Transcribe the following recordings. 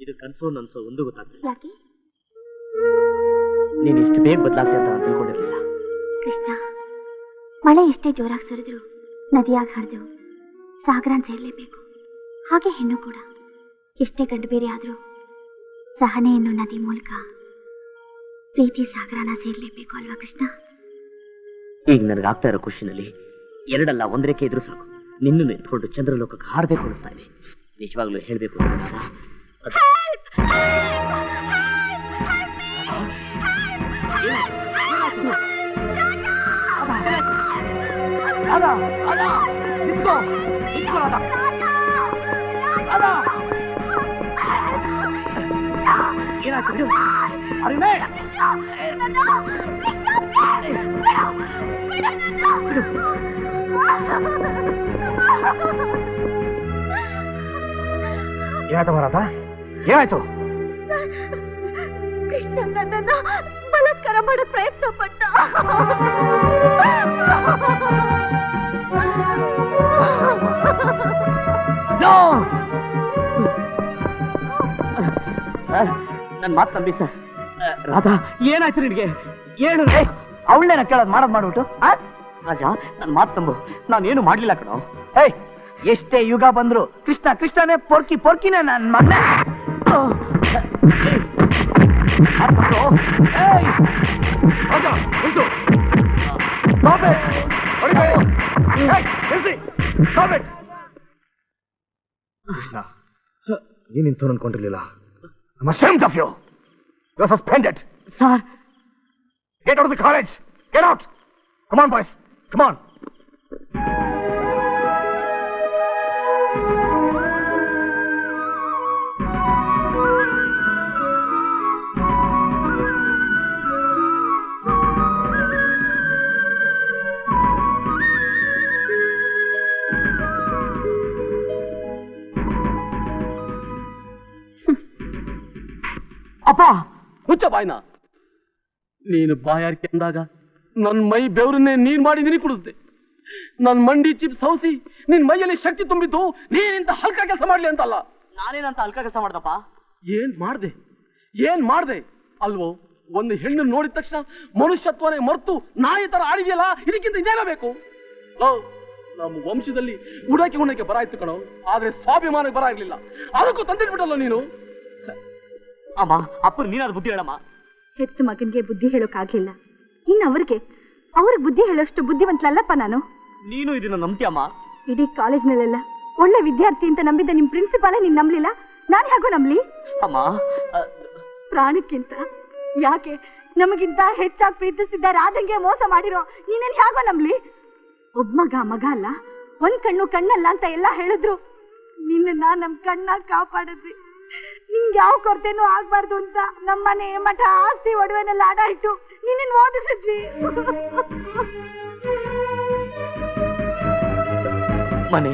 ಇದು ಕನಸು ನನಸು ಒಂದು ಗೊತ್ತಾಗ್ತದೆ ಯಾಕೆ? ನೀನು ಇಷ್ಟು ಬೇಗ ಬದಲಾಗ್ತದೆ ಅಂತ ನಾನು ತಿಳ್ಕೊಂಡಿರ್ಲಿಲ್ಲ. ಕೃಷ್ಣ ಮಳೆ ಎಷ್ಟೇ ಜೋರಾಗಿ ಸುರಿದ್ರು ನದಿಯಾಗಿ ಹರಿದೆವು ಸಾಗರ ಸೇರಲೇಬೇಕು ಹಾಗೆ ಹೆಣ್ಣು ಕೂಡ. ಎಷ್ಟೇ ಗಂಡು ಬೇರೆ ಆದರೂ ಸಹನೆಯನ್ನು ನದಿ ಮೂಲಕ ಪ್ರೀತಿ ಸಾಗರನ ಸೇರಲೇಬೇಕು ಅಲ್ವಾ ಕೃಷ್ಣ? ಈಗ ನನಗಾಗ್ತಾ ಇರೋ ಖುಷಿನಲ್ಲಿ ಎರಡಲ್ಲ ಒಂದರೇಕೆ ಇದ್ರೂ ಸಾಕು. ನಿನ್ನನ್ನು ನಿಂತ್ಕೊಂಡು ಚಂದ್ರಲೋಕಕ್ಕೆ ಹಾರಬೇಕು ಅನಿಸ್ತಾ ಇದೆ. 이 지방으로 헬베 보내겠다. 아다, 아다, 이뻐, 이뻐, 아다, 아다, 이나 그려, 아리메, 그려, 그려, 그려, ಏನಾಯ್ತು ಮರಾತ ಏನಾಯ್ತು? ಕೃಷ್ಣ ನನ್ನನ್ನು ಬಲಾತ್ಕಾರ ಮಾಡೋ ಪ್ರಯತ್ನ ಪಟ್ಟ. ಸರ್ ನನ್ನ ಮಾತು ನಂಬಿ ಸರ್. ರಾಧಾ ಏನಾಯ್ತು ನಿನಗೆ? ಏನು? ಅವಳೇನ ಕೇಳೋದು ಮಾಡೋದು ಮಾಡ್ಬಿಟ್ಟು? ರಾಜ ನನ್ನ ಮಾತು ನಾನು ನಾನೇನು ಮಾಡ್ಲಿಲ್ಲ ಕಣೋ. ಏಯ್ ಎಷ್ಟೇ ಯುಗ ಬಂದ್ರು ಕೃಷ್ಣ ಕೃಷ್ಣನೇ ಪೊರ್ಕಿ ಪೋರ್ಕಿನ ನನ್ನ ಮಗ ಓ. ಹರಕೋ ಏ ಅಡಾ ಇಲ್ಸೋ ಕಾಬಟ್ ಅಲ್ಲಿಗೆ ಹೋಗಿ ಏ ಎನ್ಸಿ ಕಾಬಟ್ ಕೃಷ್ಣ ಹ ನಿಮಂತನನ್ suspended sir 겟 out of the college 겟 out come boys come ಅಪ್ಪ! ಮುಚ್ಚ ಬಾಯ್ನ! ನೀನು ಬಾಯಾರಿಕೆ ಅಂದಾಗ ನನ್ನ ಮೈ ಬೆವರನ್ನೇ ನೀನ್ ಮಾಡಿ ನಿನಗೆ ಕುಡಿದ್ದೆ ನನ್ನ ಮಂಡಿ ಚಿಪ್ ಸೌಸಿ ನಿನ್ ಮೈಯಲ್ಲಿ ಶಕ್ತಿ ತುಂಬಿದ್ದು ನೀನಿಂತ ಹಲ್ಕ ಕೆಲಸ ಮಾಡ್ಲಿ ಅಂತಲ್ಲ. ನಾನೇನಂತ ಹಲ್ಕ ಕೆಲಸ ಮಾಡ್ದಪ್ಪ? ಏನ್ ಮಾಡ್ದೆ? ಏನ್ ಮಾಡ್ದೆ? ಅಲ್ವೋ ಒಂದು ಹೆಣ್ಣು ನೋಡಿದ ತಕ್ಷಣ ಮನುಷ್ಯತ್ವನೇ ಮರೆತು ನಾಯಿ ತರ ಆಡಿದೆಯಲ್ಲ ಇದಕ್ಕಿಂತ ಇದೇನೋ ಬೇಕು? ನಮ್ಮ ವಂಶದಲ್ಲಿ ಉಡಾಕಿ ಉಣಕ್ಕೆ ಬರ ಇತ್ತು ಕಣೋ ಆದ್ರೆ ಸ್ವಾಭಿಮಾನಕ್ಕೆ ಬರ ಇರ್ಲಿಲ್ಲ. ಅದಕ್ಕೂ ತಂದಿಟ್ಬಿಟ್ಟಲ್ಲ ನೀನು? ಅಮ್ಮ ಅಪ್ಪನ ನೀನಾದ ಬುದ್ಧಿ ಹೇಳಮ್ಮ. ಹೆತ್ತ ಮಗನ್ಗೆ ಬುದ್ಧಿ ಹೇಳೋಕ್ಕಾಗಿಲ್ಲ ಇನ್ನು ಅವ್ರಿಗೆ ಅವ್ರಿಗೆ ಬುದ್ಧಿ ಹೇಳೋಷ್ಟು ಬುದ್ಧಿವಂತಲಲ್ಲಪ್ಪ ನಾನು? ನೀನು ಇದನ್ನ ನಂಬ್ತೀಯಮ್ಮ ಇಡೀ ಕಾಲೇಜ್ನಲ್ಲೆಲ್ಲ ಒಳ್ಳೆ ವಿದ್ಯಾರ್ಥಿ ಅಂತ ನಂಬಿದ್ದ ನಿಮ್ ಪ್ರಿನ್ಸಿಪಾಲೇ ನೀನ್ ನಂಬ್ಲಿಲ್ಲ? ನಾನ್ ಹೇಗೋ ನಂಬ್ಲಿ? ಅಮ್ಮ ಪ್ರಾಣಕ್ಕಿಂತ ಯಾಕೆ ನಮಗಿಂತ ಹೆಚ್ಚಾಗಿ ಪ್ರೀತಿಸಿದ್ದ ರಾಧಂಗೆ ಮೋಸ ಮಾಡಿರೋ ನೀನೇನ್ ಹೇಗೋ ನಂಬ್ಲಿ? ಒಬ್ಬ ಮಗ ಮಗ ಅಲ್ಲ ಒಂದ್ ಕಣ್ಣು ಕಣ್ಣಲ್ಲ ಅಂತ ಎಲ್ಲ ಹೇಳಿದ್ರು. ನಿನ್ನ ನಮ್ ಕಣ್ಣ ಕಾಪಾಡಿದ್ವಿ ನಿಂಗೆ ಯಾವ ಕೊರತೆನೂ ಆಗ್ಬಾರ್ದು ಅಂತ ನಮ್ಮನೆ ಮಠ ಆಸ್ತಿ ಒಡವೆನೆಲ್ಲ ಅಡ ಇಟ್ಟು ನಿನ್ನ ಓದಿಸಿದ್ವಿ. ಮನೆ.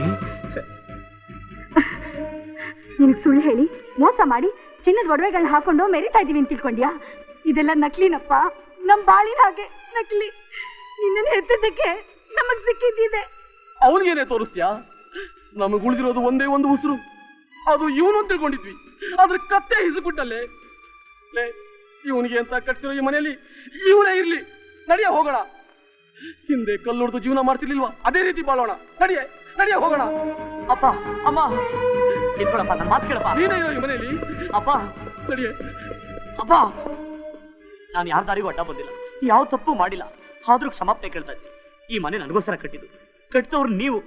ನಿನಗ್ ಸುಳ್ಳು ಹೇಳಿ ಮೋಸ ಮಾಡಿ ಚಿನ್ನದ ಒಡವೆಗಳನ್ನ ಹಾಕೊಂಡು ಮೆರಿತಾ ಇದೀವಿ ಅಂತ ತಿಳ್ಕೊಂಡ್ಯಾ? ಇದೆಲ್ಲ ನಕ್ಲಿನಪ್ಪ. ನಮ್ ಬಾಳಿನ ಹಾಗೆ ನಕಲಿ. ನಿನ್ನ ಹೆತ್ತದಕ್ಕೆ ನಮಗ್ ಸಿಕ್ಕಿದ್ದಿದೆ. ಅವನಿಗೇನೆ ತೋರಿಸ್ತೀಯಾ? ನಮಗ್ ಉಳಿದಿರೋದು ಒಂದೇ ಒಂದು ಉಸಿರು. ಅದು ಇವನು ಅಂತ ತಿಳ್ಕೊಂಡಿದ್ವಿ. ಅದ್ರ ಕತ್ತೆ ಹಿಸುಬಿಟ್ಟಲ್ಲೇ ಲೇ ಇವನಿಗೆ ಅಂತ ಕಟ್ತಿರೋ ಈ ಮನೆಯಲ್ಲಿ? ಇವನೇ ಇರ್ಲಿ. ನಡಿಯ ಹೋಗೋಣ. ಹಿಂದೆ ಕಲ್ಲುಡ್ದು ಜೀವನ ಮಾಡ್ತಿರ್ಲಿಲ್ವಾ? ಅದೇ ರೀತಿ ಬಾಳೋಣ. ನಡೆಯ ನಡಿಯ ಹೋಗೋಣ. ಅಪ್ಪ ಅಮ್ಮ. ನಿಂತ್ಕೊಳಪ್ಪ ನನ್ನ ಮಾತು ಕೇಳಪ್ಪ. ನೀನೇ ಇರೋ ಈ ಮನೆಯಲ್ಲಿ? ಅಪ್ಪ. ನಡೆಯ. ಅಪ್ಪ. ನಾನು ಯಾರ ದಾರಿಗೂ ಅಡ್ಡ ಬಂದಿಲ್ಲ. ಯಾವ ತಪ್ಪು ಮಾಡಿಲ್ಲ. ಆದ್ರೂ ಕ್ಷಮಾಪಣೆ ಕೇಳ್ತಾ ಇದ್ದೀನಿ ಈ ಮನೆ ನನಗೋಸ್ಕರ ಕಟ್ಟಿದ್ದು. ಕಟ್ಟಿದವ್ರು ನೀವು.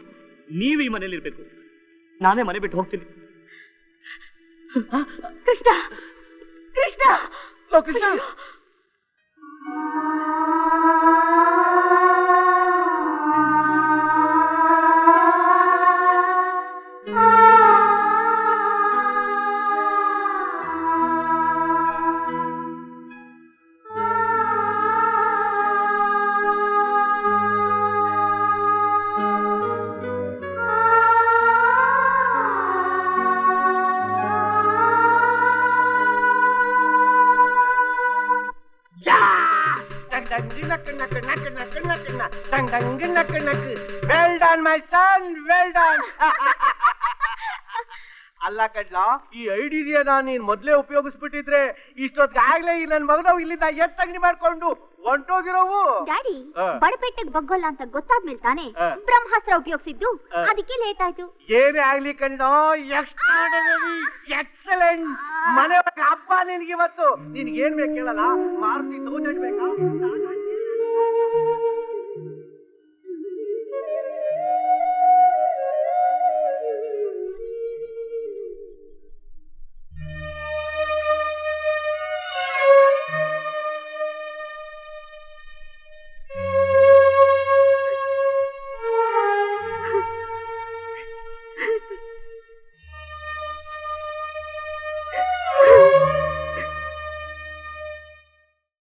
ನೀವು ಈ ಮನೇಲಿ ಇರ್ಬೇಕು ನಾನೇ ಮನೆ ಬಿಟ್ಟು ಹೋಗ್ತೀನಿ. Krishna Krishna Krishna Dangdy knock knock knock knock knock knock. Dang dang knock knock. Well done, my son. Well done. ಅಲ್ಲ ಕಡ್ಲ ಈ ಐಡಿಯಾ ನೀನ್ ಮೊದ್ಲೇ ಉಪಯೋಗಿಸ್ಬಿಟ್ಟಿದ್ರೆ ಇಷ್ಟೊತ್ತಾಗ್ಲೇ ಈ ನನ್ ಮಗನ ಇಲ್ಲಿಂದ ಎತ್ತಂಗಡಿ ಮಾಡ್ಕೊಂಡು ಹೊಂಟೋಗಿರೋವು. ಡ್ಯಾಡಿ. ಬಡಪೆಟ್ಟಿಗೆ ಬಗ್ಗೋಲ್ಲ ಅಂತ ಗೊತ್ತಾದ್ಮೇಲೆ ತಾನೆ. ಬ್ರಹ್ಮಾಸ್ತ್ರ ಉಪಯೋಗಿಸಿದ್ದು. ಅದಕ್ಕೆ ಲೇಟ್ ಆಯ್ತು. ಏನೇ ಆಗ್ಲಿ ಕಣ್ಣ ಎಕ್ಸ್ಟ್ರಾಡನರಿ ಎಕ್ಸಲೆಂಟ್ ಮನೆ ಹಬ್ಬ ನಿನ್ಗೆ ಇವತ್ತು. ನಿನ್ಗೆ ಏನ್ ಬೇಕು ಕೇಳಲ್ಲ? ಮಾರುತಿ ತೌಸಂಡ್ ಬೇಕಾ?